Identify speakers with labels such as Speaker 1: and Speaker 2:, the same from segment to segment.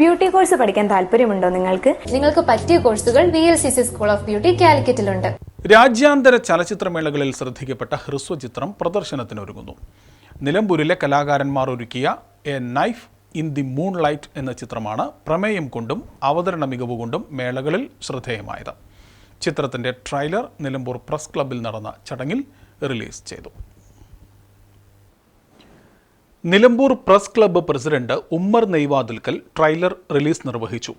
Speaker 1: Beauty course പഠിക്കാൻ താല്പര്യമുണ്ടോ നിങ്ങൾക്ക്?
Speaker 2: നിങ്ങൾക്ക് പറ്റിയ കോഴ്സുകൾ V L C C school of beauty കാലിക്കറ്റിലുണ്ട്.
Speaker 3: രാജ്യാന്തര ചലച്ചിത്രമേളകളിൽ ശ്രദ്ധിക്കപ്പെട്ട ഹ്രസ്വചിത്രം പ്രദർശനത്തിനൊരുങ്ങുന്നു. നിലമ്പൂരിലെ കലാകാരന്മാർ ഒരുക്കിയ a knife in the moonlight എന്ന ചിത്രമാണ് പ്രമേയം കൊണ്ടും അവതരണ മികവ് കൊണ്ടും മേളകളിൽ ശ്രദ്ധേയമായത്. ചിത്രത്തിന്റെ ട്രailer നിലമ്പൂർ പ്രസ് ക്ലബ്ബിൽ നടന്ന ചടങ്ങിൽ റിലീസ് ചെയ്തു. Nilambur press club president Ummer Neyvathilkkal trailer release നിർവഹിച്ചു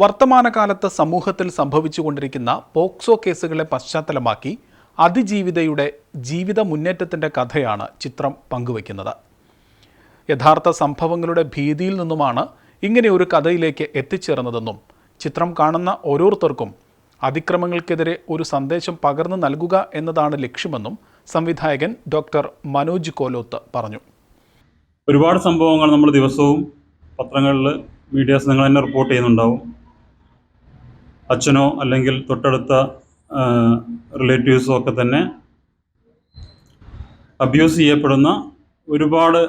Speaker 3: വർത്തമാനകാലത്ത് സമൂഹത്തിൽ സംഭവിച്ചുകൊണ്ടിരിക്കുന്ന പോക്സോ കേസുകളെ പശ്ചാത്തലമാക്കി അതിജീവിതയുടെ ജീവിത മുന്നേറ്റത്തിന്റെ കഥയാണ് ചിത്രം പങ്കുവയ്ക്കുന്നത്. യഥാർത്ഥ സംഭവങ്ങളുടെ ഭീതിയിൽ നിന്നുമാണ് ഇങ്ങനെ ഒരു കഥയിലേക്ക് എത്തിച്ചേർന്നതെന്നും ചിത്രം കാണുന്ന ഓരോരുത്തർക്കും അതിക്രമങ്ങൾക്കെതിരെ ഒരു സന്ദേശം പകർന്നു നൽകുക എന്നതാണ് ലക്ഷ്യമെന്നും സംവിധായകൻ ഡോക്ടർ മനോജ് കോലോത്ത് പറഞ്ഞു.
Speaker 4: ഒരുപാട് സംഭവങ്ങൾ നമ്മൾ ദിവസവും പത്രങ്ങളിൽ മീഡിയാസ് നിങ്ങൾ തന്നെ റിപ്പോർട്ട് ചെയ്യുന്നുണ്ടാവും. അച്ഛനോ അല്ലെങ്കിൽ തൊട്ടടുത്ത റിലേറ്റീവ്സോ ഒക്കെ തന്നെ അബ്യൂസ് ചെയ്യപ്പെടുന്ന ഒരുപാട്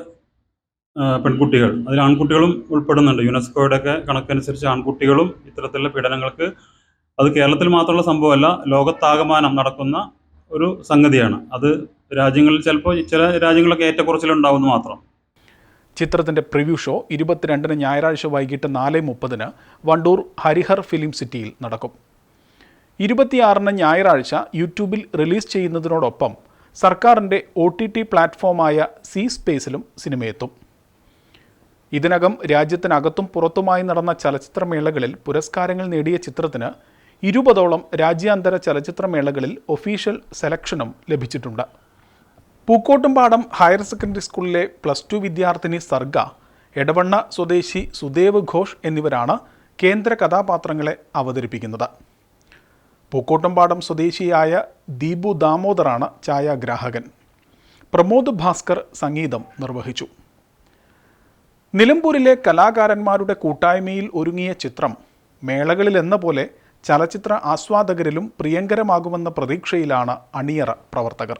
Speaker 4: പെൺകുട്ടികൾ. അതിൽ ആൺകുട്ടികളും ഉൾപ്പെടുന്നുണ്ട്. യുനെസ്കോയുടെ ഒക്കെ കണക്കനുസരിച്ച് ആൺകുട്ടികളും ഇത്തരത്തിലുള്ള പീഡനങ്ങൾക്ക് അത് കേരളത്തിൽ മാത്രമുള്ള സംഭവമല്ല ലോകത്താകമാനം നടക്കുന്ന ഒരു സംഗതിയാണ്. അത് രാജ്യങ്ങളിൽ ചിലപ്പോൾ ചില രാജ്യങ്ങളൊക്കെ ഏറ്റക്കുറച്ചിലുണ്ടാവുമെന്ന് മാത്രം.
Speaker 3: ചിത്രത്തിന്റെ പ്രിവ്യൂ ഷോ ഇരുപത്തിരണ്ടിന് ഞായറാഴ്ച വൈകിട്ട് നാല് മുപ്പതിന് വണ്ടൂർ ഹരിഹർ ഫിലിം സിറ്റിയിൽ നടക്കും. ഇരുപത്തിയാറിന് ഞായറാഴ്ച യൂട്യൂബിൽ റിലീസ് ചെയ്യുന്നതിനോടൊപ്പം സർക്കാരിന്റെ ഒ ടി ടി പ്ലാറ്റ്ഫോമായ സി സ്പേസിലും സിനിമയെത്തും. ഇതിനകം രാജ്യത്തിനകത്തും പുറത്തുമായി നടന്ന ചലച്ചിത്രമേളകളിൽ പുരസ്കാരങ്ങൾ നേടിയ ചിത്രത്തിന് ഇരുപതോളം രാജ്യാന്തര ചലച്ചിത്രമേളകളിൽ ഒഫീഷ്യൽ സെലക്ഷനും ലഭിച്ചിട്ടുണ്ട്. പൂക്കോട്ടുംപാടം ഹയർ സെക്കൻഡറി സ്കൂളിലെ പ്ലസ് ടു വിദ്യാർത്ഥിനി സർഗ എടവണ്ണ സ്വദേശി സുദേവ് ഘോഷ് എന്നിവരാണ് കേന്ദ്ര കഥാപാത്രങ്ങളെ അവതരിപ്പിക്കുന്നത്. പൂക്കോട്ടുംപാടം സ്വദേശിയായ ദീപു ദാമോദറാണ് ഛായാഗ്രാഹകൻ. പ്രമോദ് ഭാസ്കർ സംഗീതം നിർവഹിച്ചു. നിലമ്പൂരിലെ കലാകാരന്മാരുടെ കൂട്ടായ്മയിൽ ഒരുങ്ങിയ ചിത്രം മേളകളിലെന്ന പോലെ ചലച്ചിത്ര ആസ്വാദകരിലും പ്രിയങ്കരമാകുമെന്ന പ്രതീക്ഷയിലാണ് അണിയറ പ്രവർത്തകർ.